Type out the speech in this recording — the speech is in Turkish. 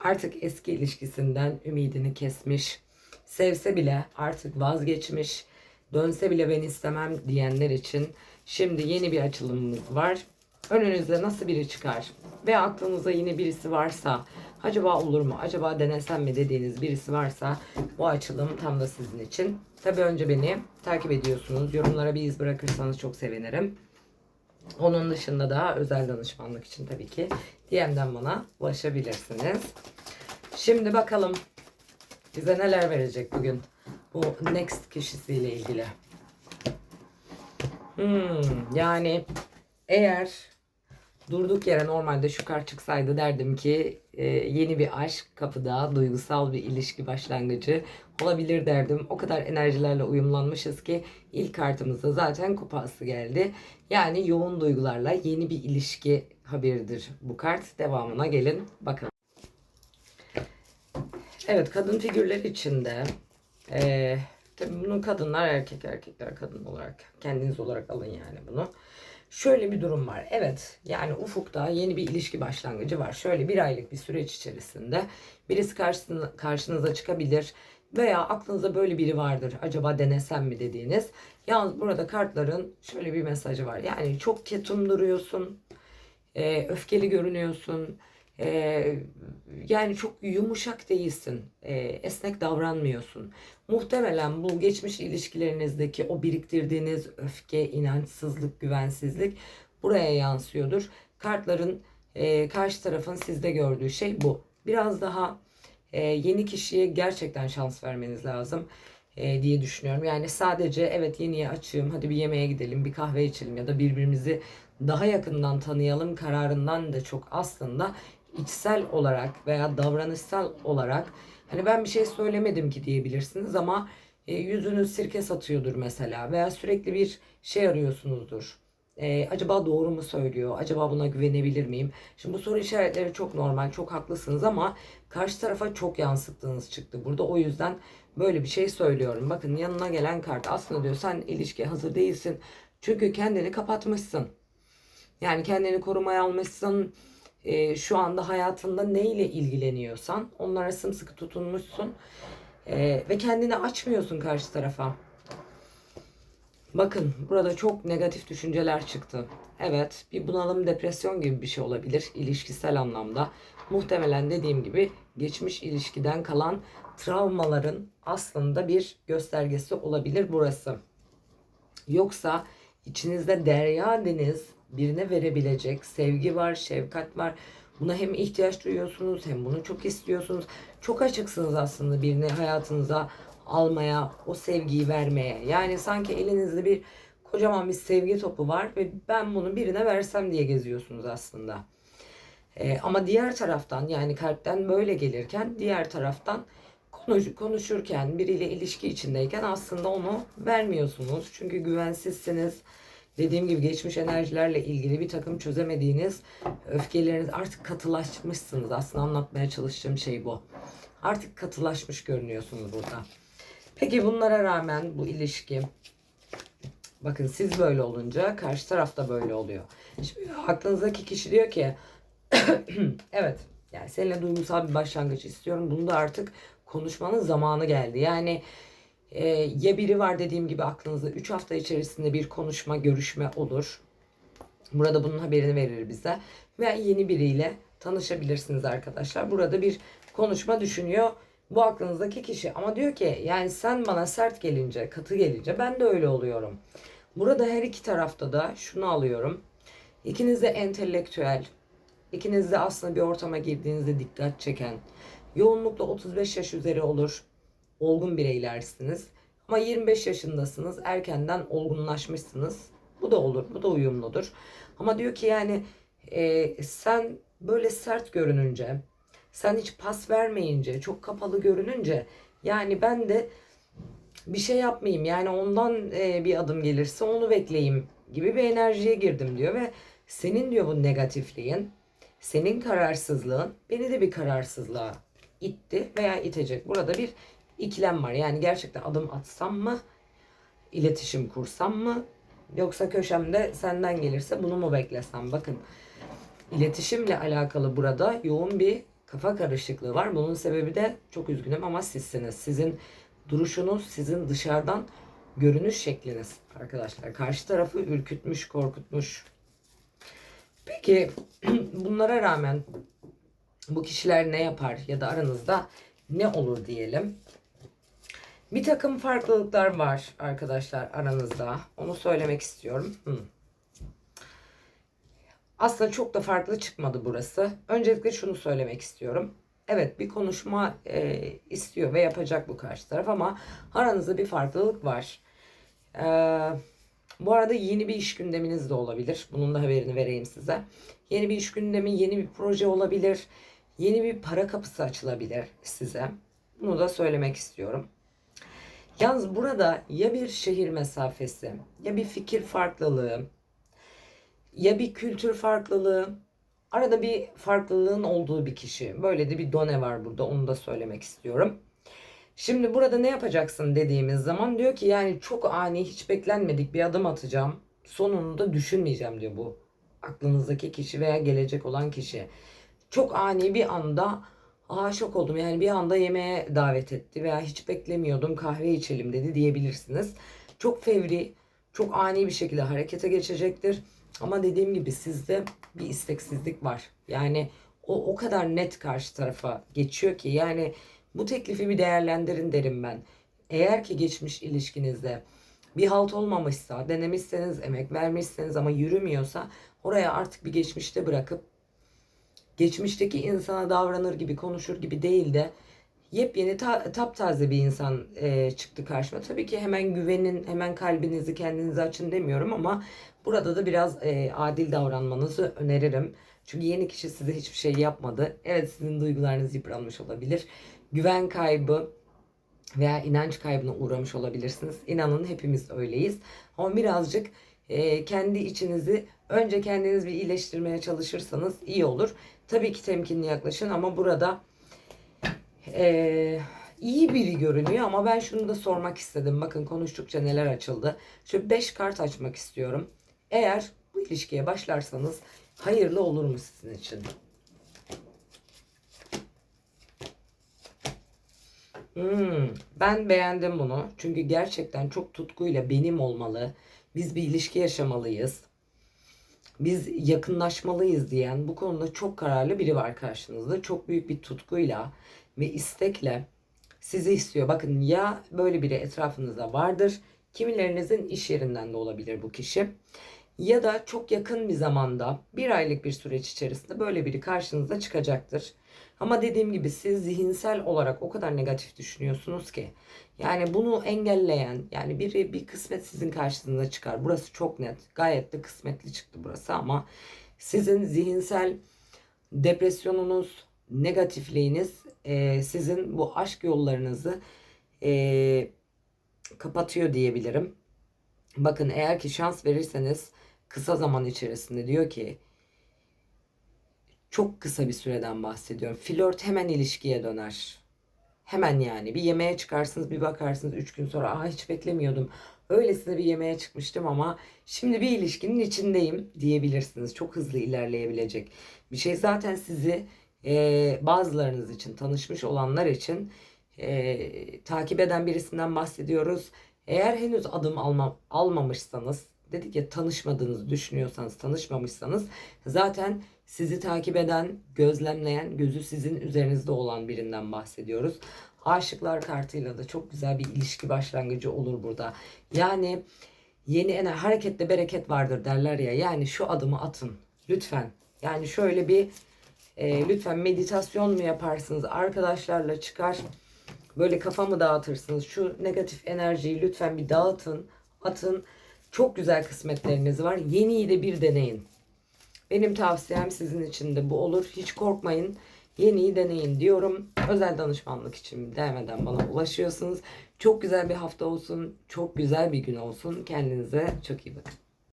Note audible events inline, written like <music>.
artık eski ilişkisinden ümidini kesmiş, sevse bile artık vazgeçmiş, dönse bile ben istemem diyenler için şimdi yeni bir açılımımız var. Önünüzde nasıl biri çıkar ve aklınızda yine birisi varsa acaba olur mu, acaba denesem mi dediğiniz birisi varsa bu açılım tam da sizin için. Tabii önce beni takip ediyorsunuz. Yorumlara bir iz bırakırsanız çok sevinirim. Onun dışında da özel danışmanlık için tabii ki DM'den bana ulaşabilirsiniz. Şimdi bakalım bize neler verecek bugün bu next kişisiyle ilgili. Hmm, yani eğer durduk yere normalde şu kart çıksaydı derdim ki e, yeni bir aşk kapıda, duygusal bir ilişki başlangıcı olabilir derdim. O kadar enerjilerle uyumlanmışız ki ilk kartımızda zaten kupası geldi. Yani yoğun duygularla yeni bir ilişki haberidir bu kart. Devamına gelin bakalım. Evet kadın figürler içinde e, tabii bunu kadınlar erkek erkekler kadın olarak kendiniz olarak alın yani bunu. Şöyle bir durum var. Evet yani ufukta yeni bir ilişki başlangıcı var. Şöyle bir aylık bir süreç içerisinde birisi karşısına, karşınıza çıkabilir veya aklınızda böyle biri vardır. Acaba denesem mi dediğiniz. Yalnız burada kartların şöyle bir mesajı var. Yani çok ketum duruyorsun. e, öfkeli görünüyorsun. E, yani çok yumuşak değilsin. e, esnek davranmıyorsun. Muhtemelen bu geçmiş ilişkilerinizdeki o biriktirdiğiniz öfke, inançsızlık, güvensizlik buraya yansıyordur. Kartların e, karşı tarafın sizde gördüğü şey bu. Biraz daha e, yeni kişiye gerçekten şans vermeniz lazım e, diye düşünüyorum. Yani sadece evet yeniye açığım hadi bir yemeğe gidelim bir kahve içelim ya da birbirimizi daha yakından tanıyalım kararından da çok aslında içsel olarak veya davranışsal olarak hani ben bir şey söylemedim ki diyebilirsiniz ama e, yüzünüz sirke satıyordur mesela veya sürekli bir şey arıyorsunuzdur. E, acaba doğru mu söylüyor? Acaba buna güvenebilir miyim? Şimdi bu soru işaretleri çok normal, çok haklısınız ama karşı tarafa çok yansıttığınız çıktı. Burada o yüzden böyle bir şey söylüyorum. Bakın yanına gelen kart aslında diyor sen ilişkiye hazır değilsin. Çünkü kendini kapatmışsın. Yani kendini korumaya almışsın. E, şu anda hayatında neyle ilgileniyorsan onlara sımsıkı tutunmuşsun. E, ve kendini açmıyorsun karşı tarafa. Bakın burada çok negatif düşünceler çıktı. Evet bir bunalım depresyon gibi bir şey olabilir ilişkisel anlamda. Muhtemelen dediğim gibi geçmiş ilişkiden kalan travmaların aslında bir göstergesi olabilir burası. Yoksa içinizde derya deniz birine verebilecek sevgi var, şefkat var. Buna hem ihtiyaç duyuyorsunuz hem bunu çok istiyorsunuz. Çok açıksınız aslında birini hayatınıza almaya, o sevgiyi vermeye. Yani sanki elinizde bir kocaman bir sevgi topu var ve ben bunu birine versem diye geziyorsunuz aslında. Ee, ama diğer taraftan yani kalpten böyle gelirken diğer taraftan konuş, konuşurken biriyle ilişki içindeyken aslında onu vermiyorsunuz. Çünkü güvensizsiniz. Dediğim gibi geçmiş enerjilerle ilgili bir takım çözemediğiniz öfkeleriniz artık katılaşmışsınız. Aslında anlatmaya çalıştığım şey bu. Artık katılaşmış görünüyorsunuz burada. Peki bunlara rağmen bu ilişki bakın siz böyle olunca karşı taraf da böyle oluyor. Şimdi aklınızdaki kişi diyor ki <clears throat> evet yani seninle duygusal bir başlangıç istiyorum. Bunu da artık konuşmanın zamanı geldi. Yani e, ya biri var dediğim gibi aklınızda 3 hafta içerisinde bir konuşma, görüşme olur. Burada bunun haberini verir bize. Ve yeni biriyle tanışabilirsiniz arkadaşlar. Burada bir konuşma düşünüyor bu aklınızdaki kişi. Ama diyor ki yani sen bana sert gelince, katı gelince ben de öyle oluyorum. Burada her iki tarafta da şunu alıyorum. İkiniz de entelektüel, ikiniz de aslında bir ortama girdiğinizde dikkat çeken, yoğunlukla 35 yaş üzeri olur, olgun bireylersiniz. Ama 25 yaşındasınız, erkenden olgunlaşmışsınız. Bu da olur, bu da uyumludur. Ama diyor ki yani e, sen böyle sert görününce, sen hiç pas vermeyince, çok kapalı görününce yani ben de bir şey yapmayayım. Yani ondan e, bir adım gelirse onu bekleyeyim gibi bir enerjiye girdim diyor ve senin diyor bu negatifliğin, senin kararsızlığın beni de bir kararsızlığa itti veya itecek. Burada bir ikilem var. Yani gerçekten adım atsam mı, iletişim kursam mı yoksa köşemde senden gelirse bunu mu beklesem? Bakın iletişimle alakalı burada yoğun bir kafa karışıklığı var. Bunun sebebi de çok üzgünüm ama sizsiniz. Sizin duruşunuz, sizin dışarıdan görünüş şekliniz arkadaşlar. Karşı tarafı ürkütmüş, korkutmuş. Peki <clears throat> bunlara rağmen bu kişiler ne yapar ya da aranızda ne olur diyelim. Bir takım farklılıklar var arkadaşlar aranızda. Onu söylemek istiyorum. Hı. Aslında çok da farklı çıkmadı burası. Öncelikle şunu söylemek istiyorum. Evet bir konuşma e, istiyor ve yapacak bu karşı taraf ama aranızda bir farklılık var. E, bu arada yeni bir iş gündeminiz de olabilir. Bunun da haberini vereyim size. Yeni bir iş gündemi, yeni bir proje olabilir. Yeni bir para kapısı açılabilir size. Bunu da söylemek istiyorum. Yalnız burada ya bir şehir mesafesi, ya bir fikir farklılığı, ya bir kültür farklılığı, arada bir farklılığın olduğu bir kişi. Böyle de bir done var burada onu da söylemek istiyorum. Şimdi burada ne yapacaksın dediğimiz zaman diyor ki yani çok ani hiç beklenmedik bir adım atacağım. Sonunu da düşünmeyeceğim diyor bu aklınızdaki kişi veya gelecek olan kişi. Çok ani bir anda aa şok oldum yani bir anda yemeğe davet etti veya hiç beklemiyordum kahve içelim dedi diyebilirsiniz. Çok fevri, çok ani bir şekilde harekete geçecektir. Ama dediğim gibi sizde bir isteksizlik var. Yani o o kadar net karşı tarafa geçiyor ki yani bu teklifi bir değerlendirin derim ben. Eğer ki geçmiş ilişkinizde bir halt olmamışsa, denemişseniz, emek vermişseniz ama yürümüyorsa oraya artık bir geçmişte bırakıp geçmişteki insana davranır gibi, konuşur gibi değil de yepyeni ta, taptaze bir insan e, çıktı karşıma. Tabii ki hemen güvenin, hemen kalbinizi kendinize açın demiyorum ama burada da biraz e, adil davranmanızı öneririm. Çünkü yeni kişi size hiçbir şey yapmadı. Evet sizin duygularınız yıpranmış olabilir. Güven kaybı veya inanç kaybına uğramış olabilirsiniz. İnanın hepimiz öyleyiz. Ama birazcık e, kendi içinizi önce kendiniz bir iyileştirmeye çalışırsanız iyi olur. Tabii ki temkinli yaklaşın ama burada e, iyi biri görünüyor ama ben şunu da sormak istedim. Bakın konuştukça neler açıldı. Şöyle 5 kart açmak istiyorum. Eğer bu ilişkiye başlarsanız hayırlı olur mu sizin için? Hmm, ben beğendim bunu. Çünkü gerçekten çok tutkuyla benim olmalı. Biz bir ilişki yaşamalıyız. Biz yakınlaşmalıyız diyen bu konuda çok kararlı biri var karşınızda. Çok büyük bir tutkuyla ve istekle sizi istiyor. Bakın ya böyle biri etrafınızda vardır. Kimilerinizin iş yerinden de olabilir bu kişi. Ya da çok yakın bir zamanda bir aylık bir süreç içerisinde böyle biri karşınıza çıkacaktır. Ama dediğim gibi siz zihinsel olarak o kadar negatif düşünüyorsunuz ki yani bunu engelleyen yani bir, bir kısmet sizin karşınıza çıkar. Burası çok net. Gayet de kısmetli çıktı burası ama sizin zihinsel depresyonunuz, negatifliğiniz e, sizin bu aşk yollarınızı e, kapatıyor diyebilirim. Bakın eğer ki şans verirseniz kısa zaman içerisinde diyor ki çok kısa bir süreden bahsediyorum. Flört hemen ilişkiye döner. Hemen yani bir yemeğe çıkarsınız bir bakarsınız 3 gün sonra aa hiç beklemiyordum. Öylesine bir yemeğe çıkmıştım ama şimdi bir ilişkinin içindeyim diyebilirsiniz. Çok hızlı ilerleyebilecek bir şey. Zaten sizi e, bazılarınız için tanışmış olanlar için e, takip eden birisinden bahsediyoruz. Eğer henüz adım alma, almamışsanız dedik ya tanışmadığınızı düşünüyorsanız tanışmamışsanız zaten sizi takip eden, gözlemleyen, gözü sizin üzerinizde olan birinden bahsediyoruz. Aşıklar kartıyla da çok güzel bir ilişki başlangıcı olur burada. Yani yeni ener harekette bereket vardır derler ya. Yani şu adımı atın lütfen. Yani şöyle bir e, lütfen meditasyon mu yaparsınız? Arkadaşlarla çıkar böyle kafamı dağıtırsınız. Şu negatif enerjiyi lütfen bir dağıtın, atın. Çok güzel kısmetleriniz var. Yeniyi de bir deneyin. Benim tavsiyem sizin için de bu olur. Hiç korkmayın. Yeniyi deneyin diyorum. Özel danışmanlık için demeden bana ulaşıyorsunuz. Çok güzel bir hafta olsun. Çok güzel bir gün olsun. Kendinize çok iyi bakın.